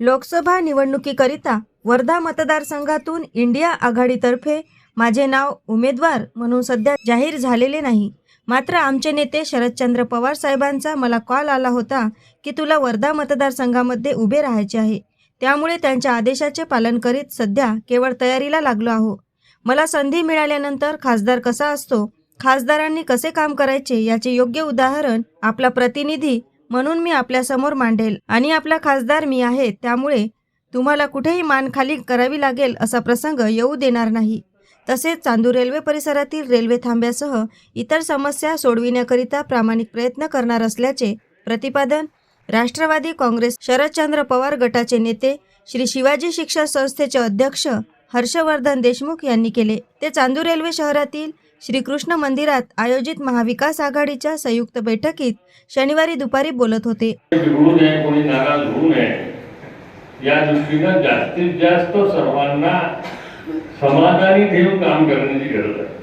लोकसभा निवडणुकीकरिता वर्धा मतदारसंघातून इंडिया आघाडीतर्फे माझे नाव उमेदवार म्हणून सध्या जाहीर झालेले नाही. मात्र आमचे नेते शरदचंद्र पवार साहेबांचा मला कॉल आला होता की तुला वर्धा मतदारसंघामध्ये उभे राहायचे आहे. त्यामुळे त्यांच्या आदेशाचे पालन करीत सध्या केवळ तयारीला लागलो आहो. मला संधी मिळाल्यानंतर खासदार कसा असतो खासदारांनी कसे काम करायचे याचे योग्य उदाहरण आपला प्रतिनिधी म्हणून मी आपल्यासमोर मांडेल आणि आपला खासदार मी आहे त्यामुळे तुम्हाला कुठेही मान खाली करावी लागेल असा प्रसंग येऊ देणार नाही. तसेच चांदूर रेल्वे परिसरातील रेल्वे थांब्यासह इतर समस्या सोडविण्याकरिता प्रामाणिक प्रयत्न करणार असल्याचे प्रतिपादन राष्ट्रवादी काँग्रेस शरदचंद्र पवार गटाचे नेते श्री शिवाजी शिक्षण संस्थेचे अध्यक्ष हर्षवर्धन देशमुख यांनी केले. ते चांदूर रेल्वे शहरातील श्रीकृष्ण मंदिरात आयोजित महाविकास आघाडीच्या संयुक्त बैठकीत शनिवारी दुपारी बोलत होते. या दृष्टीनं जास्तीत जास्त सर्वांना समाधानी ठेवून काम करण्याची गरज आहे.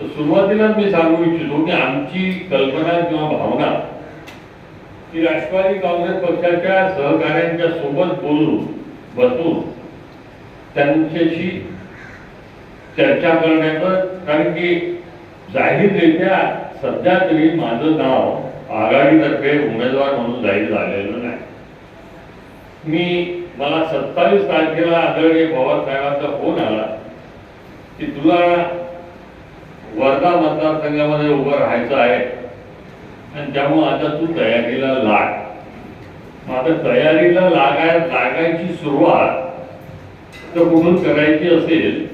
तर सुरुवातीलाच मी सांगू इच्छितो की आमची कल्पना किंवा भावना की राष्ट्रवादी काँग्रेस पक्षाच्या सहकाऱ्यांच्या सोबत बोलून बसून त्यांच्याशी चर्चा करण्याचं कारण की जाहीररित्या सध्या तरी माझं नाव आघाडीतर्फे उमेदवार म्हणून जाहीर झालेलं नाही. मी मला सत्तावीस तारखेला आदरणीय पवार साहेबांचा फोन आला की तुला वर्धा मतदारसंघामध्ये उभं राहायचं आहे आणि त्यामुळे आता तू तयारीला लाग. आता तयारीला लागाय लागायची सुरुवात तर कुठून करायची असेल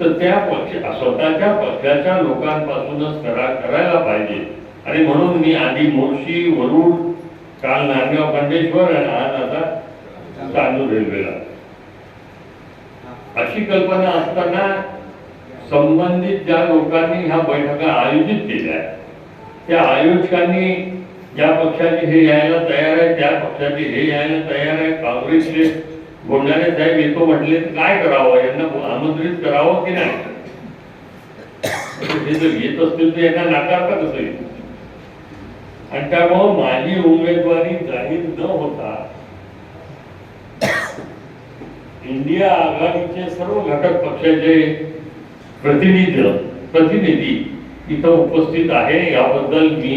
तर त्या पक्ष स्वतःच्या पक्षाच्या लोकांपासूनच करा करायला पाहिजे. आणि म्हणून मी आधी मोर्शी वरुड काल नांदगाव खंडेश्वर आणि आज आता चांदूर रेल्वेला. अशी कल्पना असताना संबंधित ज्या लोकांनी ह्या बैठका आयोजित केल्या त्या आयोजकांनी ज्या पक्षाचे हे यायला तयार आहे त्या पक्षाचे हे यायला तयार आहे काँग्रेसचे गोंडाने साहेब येतो म्हटले काय करावं? यांना आमंत्रित करावं की नाही? ते जर येत असतील तर यांना नाकारता कसं येईल आणि त्यामुळं माझी उमेदवारी जाहीर न होता इंडिया आघाडीचे सर्व घटक पक्षाचे प्रतिनिधी प्रतिनिधी इथं उपस्थित आहे. याबद्दल मी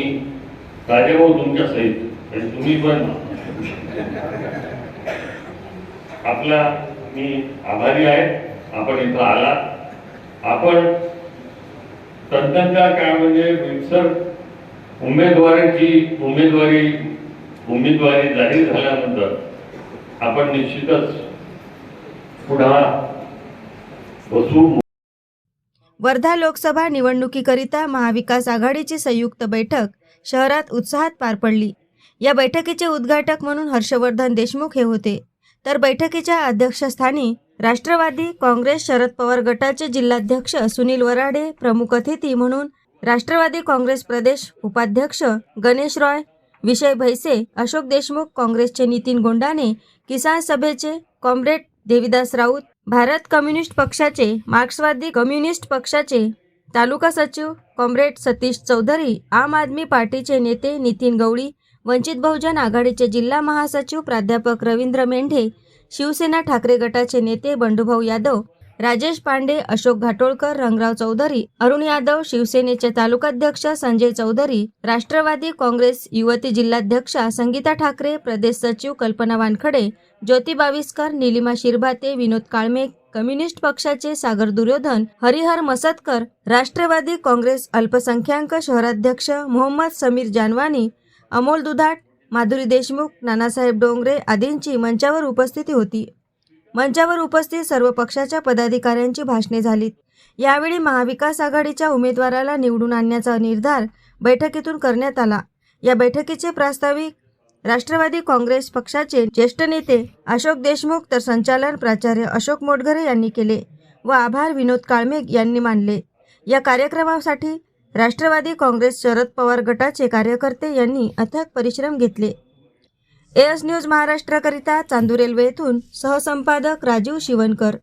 राजाभाऊ तुमच्या सहित आणि तुम्ही पण. आपला मी आभारी आहे. आपण इथं आला आपण तंत्रज्ञान काय म्हणजे मिक्सर उमेदवाराची उमेदवारी उमेदवारी जाहीर झाल्यानंतर आपण निश्चितच पुन्हा बसू. वर्धा लोकसभा निवडणुकीकरिता महाविकास आघाडीची संयुक्त बैठक शहरात उत्साहात पार पडली. या बैठकीचे उद्घाटक म्हणून हर्षवर्धन देशमुख हे होते. तर बैठकीच्या अध्यक्षस्थानी राष्ट्रवादी काँग्रेस शरद पवार गटाचे जिल्हाध्यक्ष सुनील वराडे प्रमुख अतिथी म्हणून राष्ट्रवादी काँग्रेस प्रदेश उपाध्यक्ष गणेश रॉय विषय भैसे अशोक देशमुख काँग्रेसचे नितीन गोंडाने किसान सभेचे कॉम्रेड देविदास राऊत भारत कम्युनिस्ट पक्षाचे मार्क्सवादी कम्युनिस्ट पक्षाचे तालुका सचिव कॉम्रेड सतीश चौधरी आम आदमी पार्टीचे नेते नितीन गवळी वंचित बहुजन आघाडीचे जिल्हा महासचिव प्राध्यापक रवींद्र मेंढे शिवसेना ठाकरे गटाचे नेते बंडूभाऊ यादव राजेश पांडे अशोक घाटोळकर रंगराव चौधरी अरुण यादव शिवसेनेचे तालुकाध्यक्ष संजय चौधरी राष्ट्रवादी काँग्रेस युवती जिल्हाध्यक्षा संगीता ठाकरे प्रदेश सचिव कल्पना वानखडे ज्योती बाविस्कर निलिमा शिरभाते विनोद काळमे कम्युनिस्ट पक्षाचे सागर दुर्योधन हरिहर मसतकर राष्ट्रवादी काँग्रेस अल्पसंख्याक शहराध्यक्ष मोहम्मद समीर जानवानी अमोल दुधाट माधुरी देशमुख नानासाहेब डोंगरे आदींची मंचावर उपस्थिती होती. मंचावर उपस्थित सर्व पक्षाच्या पदाधिकाऱ्यांची भाषणे झालीत. यावेळी महाविकास आघाडीच्या उमेदवाराला निवडून आणण्याचा निर्धार बैठकीतून करण्यात आला. या बैठकीचे प्रास्ताविक राष्ट्रवादी काँग्रेस पक्षाचे ज्येष्ठ नेते अशोक देशमुख तर संचालन प्राचार्य अशोक मोटघरे यांनी केले व आभार विनोद काळमेघ यांनी मानले. या कार्यक्रमासाठी राष्ट्रवादी काँग्रेस शरद पवार गटाचे कार्यकर्ते यांनी अथक परिश्रम घेतले. एस न्यूज महाराष्ट्राकरिता चांदूर रेल्वे येथून सहसंपादक राजीव शिवणकर.